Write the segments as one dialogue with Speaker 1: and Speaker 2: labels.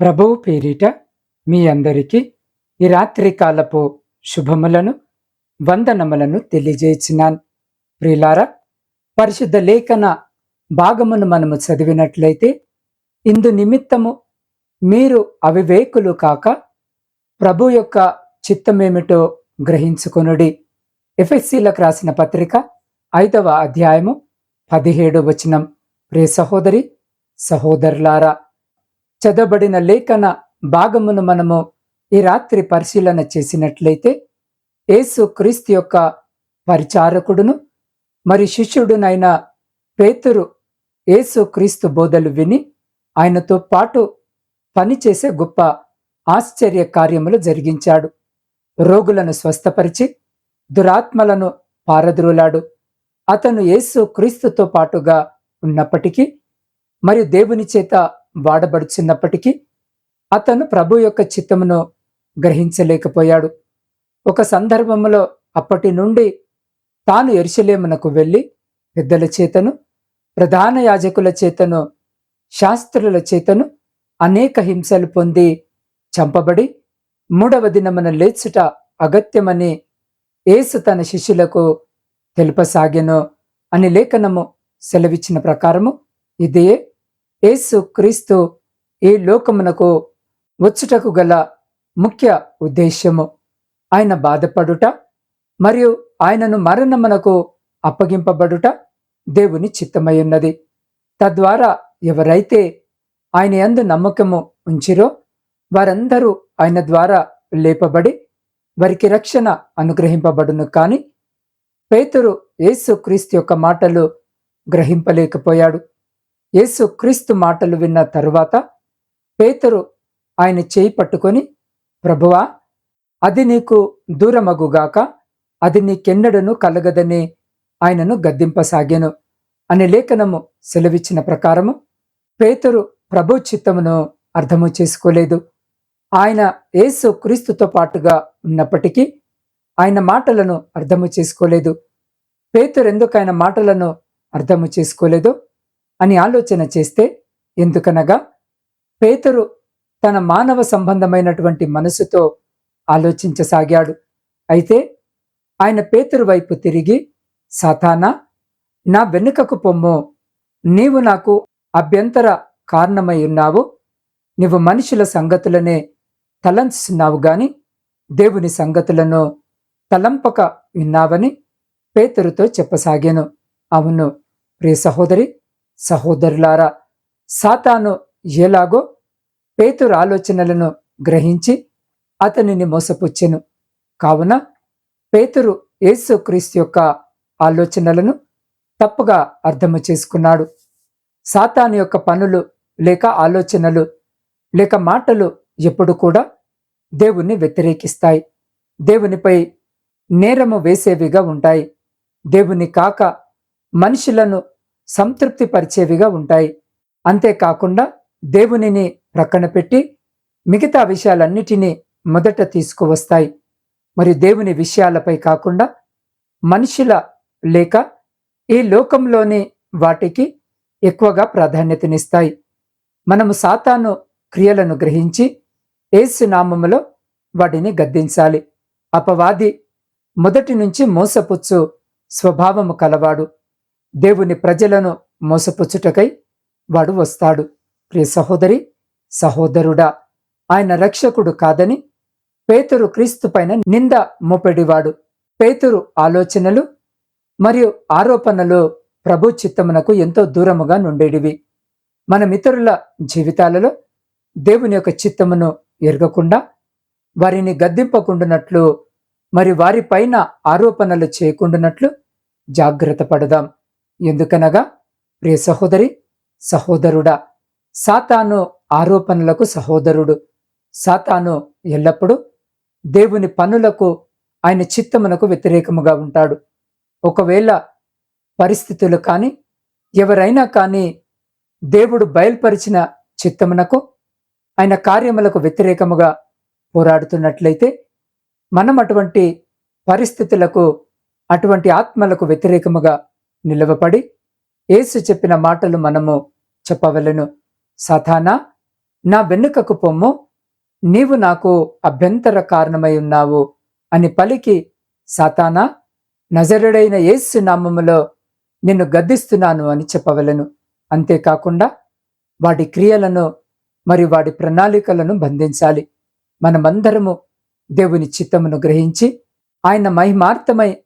Speaker 1: ప్రభువు పేరిట మీ అందరికీ ఈ రాత్రి కాలపు శుభములను వందనములను తెలియజేసినాను. ప్రియులారా పరిశుద్ధ లేఖన భాగమును మనము చదివినట్లయితే ఇందు నిమిత్తము మీరు అవివేకులు కాక ప్రభు యొక్క చిత్తమేమిటో గ్రహించుకొనుడి. ఎఫ్ఎస్సీలకు రాసిన పత్రిక ఐదవ అధ్యాయము పదిహేడు వచనం. ప్రియ సహోదరి సహోదరులారా చదవబడిన లేఖన భాగమును మనము ఈ రాత్రి పరిశీలన చేసినట్లయితే యేసు క్రీస్తు యొక్క పరిచారకుడును మరి శిష్యుడునైన పేతురు యేసు క్రీస్తు బోధలు విని ఆయనతో పాటు పనిచేసే గొప్ప ఆశ్చర్య కార్యములు జరిగించాడు. రోగులను స్వస్థపరిచి దురాత్మలను పారద్రోలాడు. అతను యేసు క్రీస్తుతో పాటుగా ఉన్నప్పటికీ మరియు దేవుని చేత వాడబడుచున్నప్పటికీ అతను ప్రభు యొక్క చిత్తమును గ్రహించలేకపోయాడు. ఒక సందర్భంలో అప్పటి నుండి తాను ఎరుసలేమునకు వెళ్ళి పెద్దల చేతను ప్రధాన యాజకుల చేతను శాస్త్రుల చేతను అనేక హింసలు పొంది చంపబడి మూడవ దినమున లేచుట అగత్యమని ఏసు తన శిష్యులకు తెలుపసాగెను అని లేఖనము సెలవిచ్చిన ప్రకారము ఇదే యేసు క్రీస్తు ఈ లోకమునకు వచ్చుటకు గల ముఖ్య ఉద్దేశ్యము ఆయన బాధపడుట మరియు ఆయనను మరణమునకు అప్పగింపబడుట దేవుని చిత్తమయ్యున్నది తద్వారా ఎవరైతే ఆయన యందు నమ్మకము ఉంచిరో వారందరూ ఆయన ద్వారా లేపబడి వారికి రక్షణ అనుగ్రహింపబడును కాని పేతురు యేసు క్రీస్తు యొక్క మాటలు గ్రహింపలేకపోయాడు. యేసు క్రీస్తు మాటలు విన్న తరువాత పేతురు ఆయన చేయి పట్టుకొని ప్రభువా అది నీకు దూరమగుగాక అది నీకెన్నడను కలగదని ఆయనను గద్దింపసాగాను అనే లేఖనము సెలవిచ్చిన ప్రకారము పేతురు ప్రభు చిత్తమును అర్థము చేసుకోలేదు. ఆయన యేసు క్రీస్తుతో పాటుగా ఉన్నప్పటికీ ఆయన మాటలను అర్థము చేసుకోలేదు. పేతురు ఎందుకు ఆయన మాటలను అర్థము చేసుకోలేదో? అని ఆలోచన చేస్తే ఎందుకనగా పేతరు తన మానవ సంబంధమైనటువంటి మనసుతో ఆలోచించసాగాడు. అయితే ఆయన పేతురు వైపు తిరిగి సాతానా నా వెనుకకు పొమ్ము. నీవు నాకు అభ్యంతర కారణమై ఉన్నావు. నీవు మనుషుల సంగతులనే తలంచున్నావు గాని దేవుని సంగతులను తలంపక విన్నావని పేతురుతో చెప్పసాగాను. అవును ప్రియ సహోదరి సహోదరులారా సాతాను ఎలాగో పేతురు ఆలోచనలను గ్రహించి అతనిని మోసపుచ్చెను. కావున పేతురు యేసుక్రీస్తు యొక్క ఆలోచనలను తప్పుగా అర్థము చేసుకున్నాడు. సాతాను యొక్క పనులు లేక ఆలోచనలు లేక మాటలు ఎప్పుడు కూడా దేవుణ్ణి వ్యతిరేకిస్తాయి. దేవునిపై నేరము వేసేవిగా ఉంటాయి. దేవుని కాక మనుషులను సంతృప్తి పరిచేవిగా ఉంటాయి. అంతేకాకుండా దేవునిని ప్రక్కన పెట్టి మిగతా విషయాలన్నిటినీ మొదట తీసుకువస్తాయి. మరి దేవుని విషయాలపై కాకుండా మనుషుల లేక ఈ లోకంలోని వాటికి ఎక్కువగా ప్రాధాన్యతనిస్తాయి. మనము సాతాను క్రియలను గ్రహించి ఏసు నామములో వాటిని గద్దించాలి. అపవాది మొదటి నుంచి మోసపుచ్చు స్వభావము కలవాడు. దేవుని ప్రజలను మోసపుచ్చుటకై వాడు వస్తాడు. ప్రియ సహోదరి సహోదరుడా ఆయన రక్షకుడు కాదని పేతురు క్రీస్తు పైన నింద మోపెడివాడు. పేతురు ఆలోచనలు మరియు ఆరోపణలు ప్రభు చిత్తమునకు ఎంతో దూరముగా నుండేడివి. మన మిత్రుల జీవితాలలో దేవుని యొక్క చిత్తమును ఎరగకుండా వారిని గద్దింపకుండునట్లు మరి వారిపైన ఆరోపణలు చేయకుండానట్లు జాగ్రత్త పడదాం. ఎందుకనగా ప్రియ సహోదరి సహోదరుడా సాతాను ఆరోపణలకు సహోదరుడు. సాతాను ఎల్లప్పుడూ దేవుని పనులకు ఆయన చిత్తమునకు వ్యతిరేకముగా ఉంటాడు. ఒకవేళ పరిస్థితులు కానీ ఎవరైనా కానీ దేవుడు బయలుపరిచిన చిత్తమునకు ఆయన కార్యములకు వ్యతిరేకముగా పోరాడుతున్నట్లయితే మనం అటువంటి పరిస్థితులకు అటువంటి ఆత్మలకు వ్యతిరేకముగా నిలవపడి ఏసు చెప్పిన మాటలు మనము చెప్పవలను. సథానా నా వెనుకకు పొమ్ము. నీవు నాకు అభ్యంతర కారణమై ఉన్నావు అని పలికి సాతానా నజరుడైన యేసు నామములో నిన్ను గద్దిస్తున్నాను అని చెప్పవలను. అంతేకాకుండా వాడి క్రియలను మరి వాడి ప్రణాళికలను బంధించాలి. మనమందరము దేవుని చిత్తమును గ్రహించి ఆయన మహిమార్థమై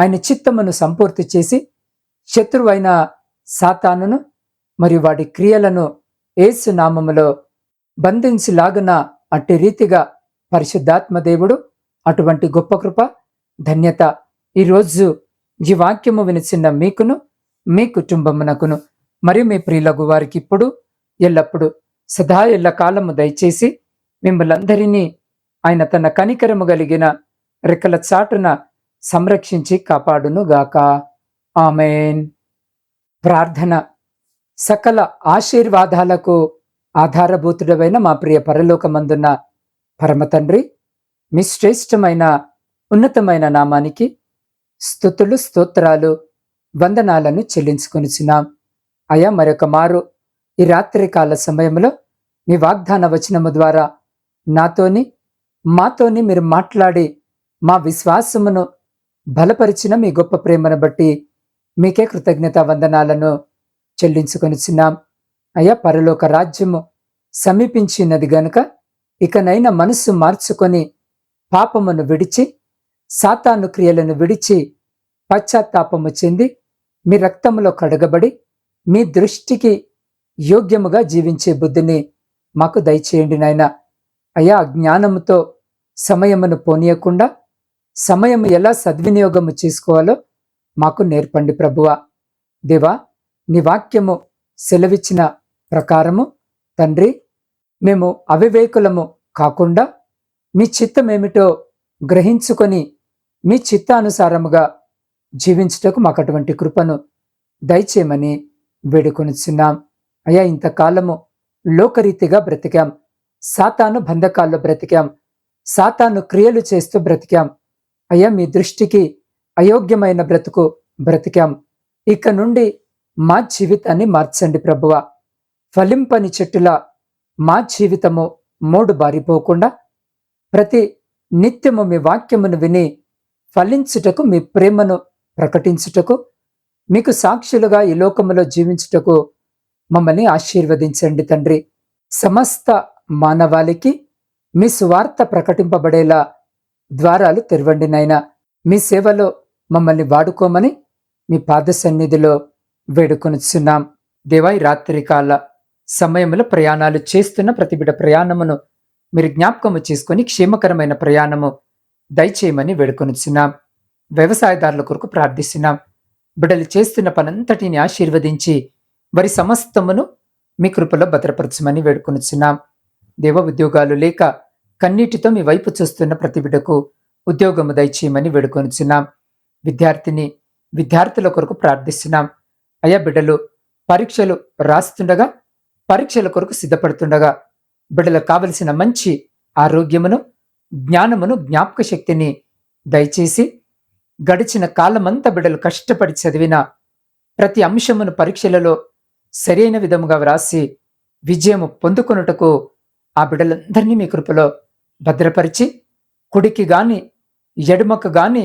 Speaker 1: ఆయన చిత్తమును సంపూర్తి చేసి శత్రువైన సాతానును మరియు వాడి క్రియలను ఏసు నామములో బంధించిలాగున అట్టి రీతిగా పరిశుద్ధాత్మ దేవుడు అటువంటి గొప్ప కృప ధన్యత ఈరోజు ఈ వాక్యము వినిచిన్న మీకును మీ కుటుంబమునకును మరియు మీ ప్రియులగు వారికి ఇప్పుడు ఎల్లప్పుడు సదా ఎల్ల కాలము దయచేసి మిమ్మల్ందరినీ ఆయన తన కనికరము కలిగిన రెక్కల చాటున సంరక్షించి కాపాడునుగాక. ఆమెన్. ప్రార్థన సకల ఆశీర్వాదాలకు ఆధారభూతుడమైన మా ప్రియ పరలోకమందున్న పరమ తండ్రి మీ శ్రేష్టమైన ఉన్నతమైన నామానికి స్థుతులు స్తోత్రాలు వందనాలను చెల్లించుకొనిచున్నాం. అయా మరొక మారు ఈ రాత్రికాల సమయంలో మీ వాగ్దాన వచనము ద్వారా నాతోని మాతోని మీరు మాట్లాడి మా విశ్వాసమును బలపరిచిన మీ గొప్ప ప్రేమను బట్టి మీకే కృతజ్ఞత వందనాలను చెల్లించుకొనిచున్నాం. అయ్యా పరలోక రాజ్యము సమీపించినది గనుక ఇకనైనా మనస్సు మార్చుకొని పాపమును విడిచి సాతాను క్రియలను విడిచి పశ్చాత్తాపము చెంది మీ రక్తములో కడగబడి మీ దృష్టికి యోగ్యముగా జీవించే బుద్ధిని మాకు దయచేయండి నాయన. అయా జ్ఞానముతో సమయమును పోనీయకుండా సమయం ఎలా సద్వినియోగము చేసుకోవాలో మాకు నేర్పండి ప్రభువ. దేవా నీ వాక్యము సెలవిచ్చిన ప్రకారము తండ్రి మేము అవివేకులము కాకుండా మీ చిత్తమేమిటో గ్రహించుకొని మీ చిత్తానుసారముగా జీవించుటకు మాకు అటువంటి కృపను దయచేయమని వేడుకొనిచున్నాం. అయ్యా ఇంతకాలము లోకరీతిగా బ్రతికాం. సాతాను బంధకాల్లో బ్రతికాం. సాతాను క్రియలు చేస్తూ బ్రతికాం. అయ్యా మీ దృష్టికి అయోగ్యమైన బ్రతుకు బ్రతికాం. ఇక నుండి మా జీవితాన్ని మార్చండి ప్రభువ. ఫలింపని చెట్టులా మా జీవితము మూడు బారిపోకుండా ప్రతి నిత్యము మీ వాక్యమును విని ఫలించుటకు మీ ప్రేమను ప్రకటించుటకు మీకు సాక్షులుగా ఈ లోకములో జీవించుటకు మమ్మల్ని ఆశీర్వదించండి తండ్రి. సమస్త మానవాళికి మీ సువార్త ప్రకటింపబడేలా ద్వారాలు తెరవండి నాయన. మీ సేవలో మమ్మల్ని వాడుకోమని మీ పాద సన్నిధిలో వేడుకొనిచున్నాం దేవాయి రాత్రికాల సమయంలో ప్రయాణాలు చేస్తున్న ప్రతిబిడ ప్రయాణమును మీరు జ్ఞాపకము చేసుకొని క్షేమకరమైన ప్రయాణము దయచేయమని వేడుకొనిచున్నాం. వ్యవసాయదారుల కొరకు ప్రార్థిస్తున్నాం. బిడలు చేస్తున్న పనంతటిని ఆశీర్వదించి వారి సమస్తమును మీ కృపలో భద్రపరచమని వేడుకొనిచున్నాం. దేవ ఉద్యోగాలు లేక కన్నీటితో మీ వైపు చూస్తున్న ప్రతి బిడ్డకు ఉద్యోగము దయచేయమని వేడుకొనిచున్నాం. విద్యార్థిని విద్యార్థుల కొరకు ప్రార్థిస్తున్నాం. అయ్యా బిడ్డలు పరీక్షలు రాస్తుండగా పరీక్షల కొరకు సిద్ధపడుతుండగా బిడ్డలకు కావలసిన మంచి ఆరోగ్యమును జ్ఞానమును జ్ఞాపక శక్తిని దయచేసి గడిచిన కాలమంతా బిడ్డలు కష్టపడి చదివిన ప్రతి అంశమును పరీక్షలలో సరైన విధముగా వ్రాసి విజయము పొందుకొనుటకు ఆ బిడ్డలందరినీ మీ కృపలో భద్రపరిచి కుడికి గాని ఎడుమకు గాని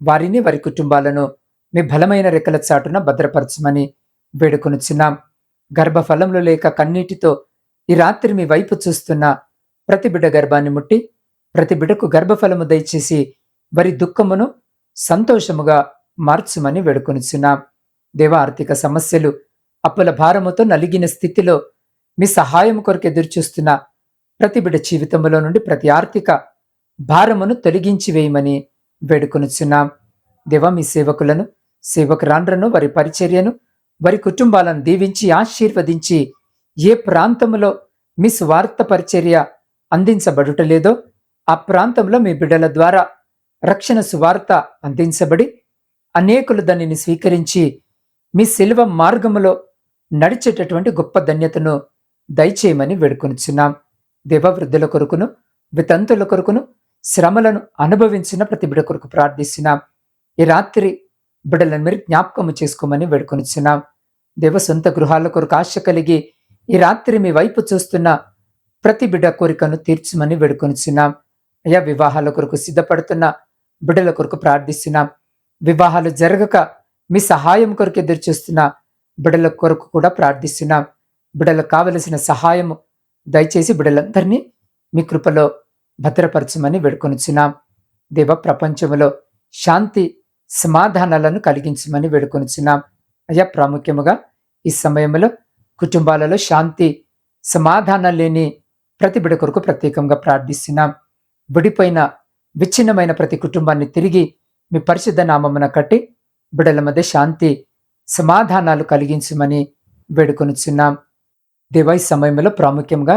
Speaker 1: వారిని వారి కుటుంబాలను మీ బలమైన రెక్కల చాటున భద్రపరచమని వేడుకొనుచున్నాం. గర్భఫలంలో లేక కన్నీటితో ఈ రాత్రి మీ వైపు చూస్తున్న ప్రతి బిడ్డ గర్భాన్ని ముట్టి ప్రతి బిడ్డకు గర్భఫలము దయచేసి వారి దుఃఖమును సంతోషముగా మార్చుమని వేడుకొనిచున్నాం. దేవ ఆర్థిక సమస్యలు అప్పుల భారముతో నలిగిన స్థితిలో మీ సహాయం కొరకు ఎదురుచూస్తున్న ప్రతి బిడ్డ జీవితంలో నుండి ప్రతి ఆర్థిక భారమును తొలగించి వేయమని వేడుకొనుచున్నాం. దేవ మీ సేవకులను సేవకురాండ్రను వారి పరిచర్యను వారి కుటుంబాలను దీవించి ఆశీర్వదించి ఏ ప్రాంతంలో మీ స్వార్థ పరిచర్య అందించబడుటలేదో ఆ ప్రాంతంలో మీ బిడ్డల ద్వారా రక్షణ సువార్త అందించబడి అనేకులు దానిని స్వీకరించి మీ శిల్వ మార్గములో నడిచేటటువంటి గొప్ప ధన్యతను దయచేయమని వేడుకొనిచున్నాం. దేవవృద్ధుల కొరకును వితంతుల కొరకును శ్రమలను అనుభవించిన ప్రతి బిడ కొరకు ప్రార్థిస్తున్నాం. ఈ రాత్రి బిడలను మీరు జ్ఞాపకము చేసుకోమని వేడుకొనిచున్నాం. దేవ సొంత గృహాల కొరకు ఆశ కలిగి ఈ రాత్రి మీ వైపు చూస్తున్న ప్రతి బిడ్డ కోరికను తీర్చమని వేడుకొనిచున్నాం. అయ్యా వివాహాల కొరకు సిద్ధపడుతున్న బిడ్డల కొరకు ప్రార్థిస్తున్నాం. వివాహాలు జరగక మీ సహాయం కొరకు ఎదురు చూస్తున్న బిడ్డల కొరకు కూడా ప్రార్థిస్తున్నాం. బిడ్డలకు కావలసిన సహాయము దయచేసి బిడ్డలందరినీ మీ కృపలో భద్రపరచమని వేడుకొనిచున్నాం. దేవ ప్రపంచంలో శాంతి సమాధానాలను కలిగించమని వేడుకొనిచున్నాం. అయ్యా ప్రాముఖ్యముగా ఈ సమయంలో కుటుంబాలలో శాంతి సమాధానం లేని ప్రతి బిడ కొరకు ప్రత్యేకంగా ప్రార్థిస్తున్నాం. విడిపోయిన విచ్ఛిన్నమైన ప్రతి కుటుంబాన్ని తిరిగి మీ పరిశుద్ధ నామమున కట్టి బిడల మధ్య శాంతి సమాధానాలు కలిగించమని వేడుకొనిచున్నాం. దేవా ఈ సమయంలో ప్రాముఖ్యంగా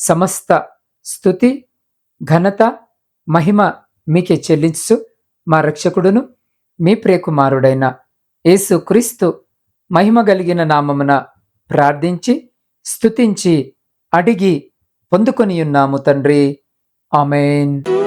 Speaker 1: సమస్త స్థుతి ఘనత మహిమ మీకే చెల్లించు మా రక్షకుడును మీ ప్రియకుమారుడైన యేసు క్రీస్తు మహిమ కలిగిన నామమున ప్రార్థించి స్థుతించి అడిగి పొందుకొని ఉన్నాము తండ్రి. ఆమెన్.